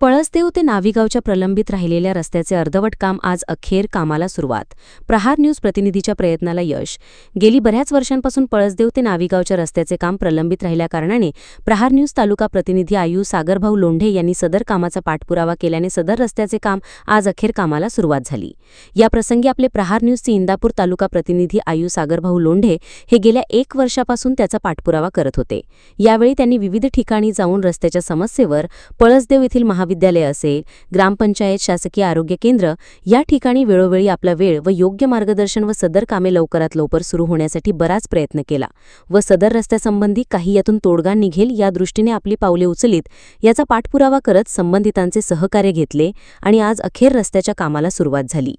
पळसदेव ते नाविगावच्या प्रलंबित राहिलेल्या रस्त्याचे अर्धवट काम आज अखेर कामाला सुरुवात. प्रहार न्यूज प्रतिनिधीच्या प्रयत्नाला यश. गेली बऱ्याच वर्षांपासून पळसदेव ते नाविगावच्या रस्त्याचे काम प्रलंबित राहिल्याकारणाने प्रहार न्यूज तालुका प्रतिनिधी आयु सागरभाऊ लोंढे यांनी सदर कामाचा पाठपुरावा केल्याने सदर रस्त्याचे काम आज अखेर कामाला सुरुवात झाली. या प्रसंगी आपले प्रहार न्यूजचे इंदापूर तालुका प्रतिनिधी आयु सागरभाऊ लोंढे हे गेल्या एक वर्षापासून त्याचा पाठपुरावा करत होते. यावेळी त्यांनी विविध ठिकाणी जाऊन रस्त्याच्या समस्येवर पळसदेव येथील महा महाविद्यालय असेल ग्रामपंचायत शासकीय आरोग्य केंद्र या ठिकाणी वेळोवेळी आपला वेळ व योग्य मार्गदर्शन व सदर कामे लवकरात लवकर सुरू होण्यासाठी बराच प्रयत्न केला व सदर रस्त्यासंबंधी काही यातून तोडगा निघेल या दृष्टीने आपली पावले उचलीत याचा पाठपुरावा करत संबंधितांचे सहकार्य घेतले आणि आज अखेर रस्त्याच्या कामाला सुरुवात झाली.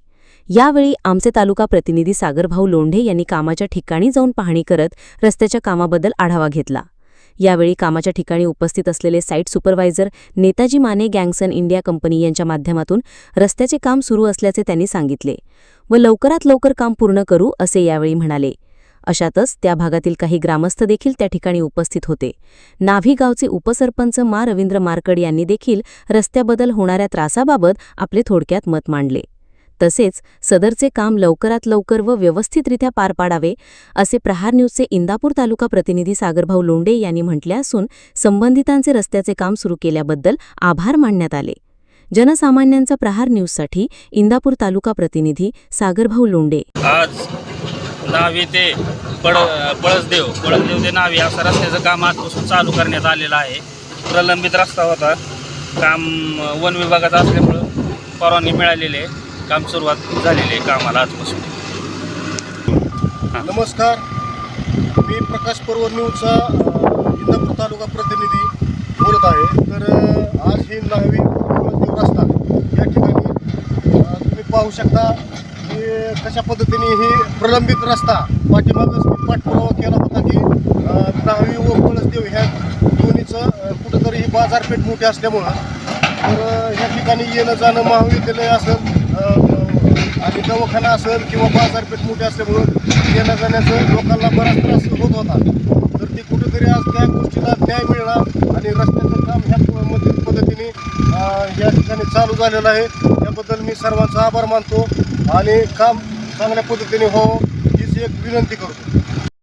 यावेळी आमचे तालुका प्रतिनिधी सागरभाऊ लोंढे यांनी कामाच्या ठिकाणी जाऊन पाहणी करत रस्त्याच्या कामाबद्दल आढावा घेतला. यावेळी कामाच्या ठिकाणी उपस्थित असलेले site supervisor Netaji Mane Gangson India company यांच्या माध्यमातून रस्त्याचे काम सुरू असल्याचे त्यांनी सांगितले. व लवकरात लवकर काम पूर्ण करू असे यावेळी म्हणाले. अशातच त्या भागातील काही ग्रामस्थ देखील त्या ठिकाणी उपस्थित होते. नाव्ही गावचे उपसरपंच मा. रवींद्र मारकड यांनी देखील रस्त्याबद्दल होणाऱ्या त्रासाबाबत आपले थोडक्यात मत मांडले. तसेच सदरचे काम लवकरात लवकर व व्यवस्थितरित्या पार पाडावे असे प्रहार न्यूजचे इंदापूर तालुका प्रतिनिधी सागरभाऊ लोंडे यांनी म्हटले असून संबंधितांचे रस्त्याचे काम सुरू केल्याबद्दल आभार मानण्यात आले. जनसामान्यांचा प्रहार न्यूजसाठी इंदापूर तालुका प्रतिनिधी सागरभाऊ लोंडे आज नावी ते पळ पळसदेव. पळसदेव ते नावी असं रस्त्याचं काम आजपासून चालू करण्यात आलेलं आहे. प्रलंबित रस्ता होता. काम वन विभागाचा असल्यामुळं परवानगी मिळालेली आहे. काम सुरुवात झालेली आहे कामाला आजपासून. नमस्कार. मी प्रकाश पर्व न्यूजचा इंदापूर तालुका प्रतिनिधी बोलत आहे. तर आज ही नवी रस्ता या ठिकाणी तुम्ही पाहू शकता की कशा पद्धतीने ही प्रलंबित रस्ता पाठीमागच मी पाठपुरावा केला होता की अ, न्हावी व पळसदेव ह्या दोन्हीचं कुठंतरी ही बाजारपेठ मोठी असल्यामुळं तर ह्या ठिकाणी येणं जाणं महाविद्यालय असेल आणि दवाखाना असेल किंवा बाजारपेठ मोठी असल्यामुळं येण्या जाण्याचं लोकांना बराच त्रास होत होता. तर ते कुठेतरी आज त्या गोष्टीला न्याय मिळणार आणि रस्त्याचं काम ह्या मधील पद्धतीने या ठिकाणी चालू झालेलं आहे. त्याबद्दल मी सर्वांचा आभार मानतो आणि काम चांगल्या पद्धतीने हो हीच एक विनंती करतो.